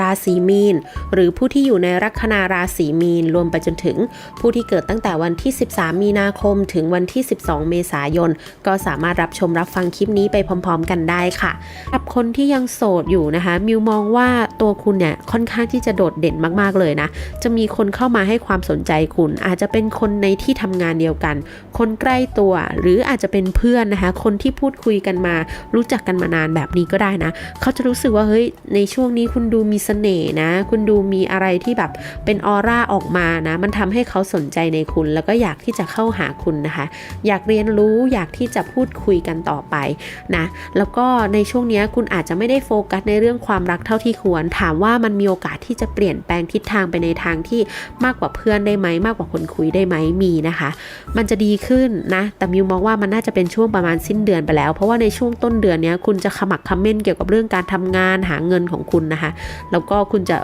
ราศีมีน หรือผู้ที่อยู่ในลัคนาราศีมีน รวมไปจนถึงผู้ที่เกิดตั้งแต่วันที่ 13 มีนาคม ถึงวันที่ 12 เมษายน ก็สามารถรับชมรับฟังคลิปนี้ไปพร้อม ๆ กันได้ค่ะกับคนที่ยังโสดอยู่นะคะ มิวมองว่าตัวคุณเนี่ยค่อนข้างที่จะโดดเด่นมากๆเลยนะ จะมีคนเข้ามาให้ความสนใจคุณ อาจจะเป็นคนในที่ทำงานเดียวกัน คนใกล้ตัว หรืออาจจะเป็นเพื่อนนะคะ คนที่พูดคุยกันมา รู้จักกันมานานแบบนี้ก็ได้นะ เขาจะรู้สึกว่าเฮ้ยในช่วงนี้คุณดูมีเสน่ห์นะ คุณดูมีอะไรที่แบบเป็นออร่าออกมานะ มันทำให้เขาสนใจในคุณ แล้วก็อยากที่จะเข้าหาคุณนะคะ อยากเรียนรู้อยากที่จะพูดคุยกันต่อไปนะ แล้วก็ในช่วงนี้คุณอาจจะไม่ได้โฟกัสในเรื่องความรักเท่าที่ควร ถามว่ามันมีโอกาสที่จะเปลี่ยนแปลงทิศทางไปในทางที่มากกว่าเพื่อนได้ไหมมากกว่าคนคุยได้ไหมมีนะคะ มันจะดีขึ้นนะ แต่มิวมองว่ามันน่าจะเป็นช่วงประมาณสิ้นเดือนไปแล้ว เพราะว่าในช่วงต้นเดือนนี้คุณจะขมักเขม้นเกี่ยวกับเรื่องการทำงานหาเงินของคุณนะคะแล้วก็คุณจะ